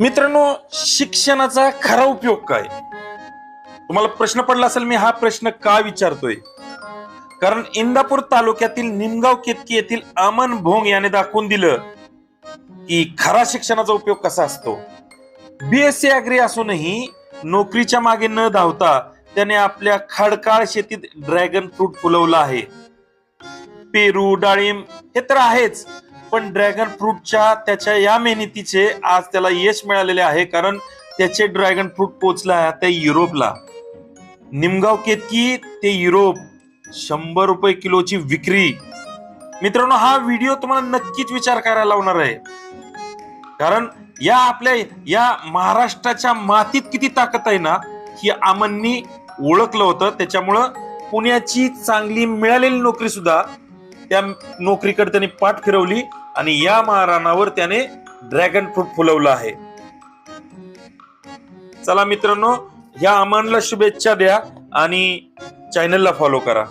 मित्रांनो शिक्षणाचा खरा उपयोग काय? तुम्हाला प्रश्न पडला असेल मी हा प्रश्न का विचारतोय? कारण इंदापूर तालुक्यातील निमगाव केतकी येथील अमन भोंग याने दाखवून दिलं की खरा शिक्षणाचा उपयोग कसा असतो? बीएससी अग्री असूनही नोकरीच्या मागे न धावता त्याने आपल्या खडकाळ शेतीत ड्रॅगन फ्रूट फुलवलं आहे. पेरू डाळिंब हे तर आहेच पण ड्रॅगन फ्रूटच्या त्याच्या या मेहनतीचे आज त्याला यश मिळालेले आहे कारण त्याचे ड्रॅगन फ्रूट पोचला आहे त्या युरोपला. निमगाव केतकी ते युरोप शंभर रुपये किलोची विक्री. मित्रांनो हा व्हिडिओ तुम्हाला नक्कीच विचार करायला लावणार आहे. कारण या आपल्या या महाराष्ट्राच्या मातीत किती ताकद आहे ना ही आमननी ओळखलं होतं. त्याच्यामुळं पुण्याची चांगली मिळालेली नोकरी सुद्धा त्या नोकरीकडे त्याने पाठ फिरवली. आणि या महाराणावर त्याने ड्रॅगन फ्रूट फुलवलं आहे. चला मित्रांनो ह्या अमानला शुभेच्छा द्या आणि चॅनलला फॉलो करा.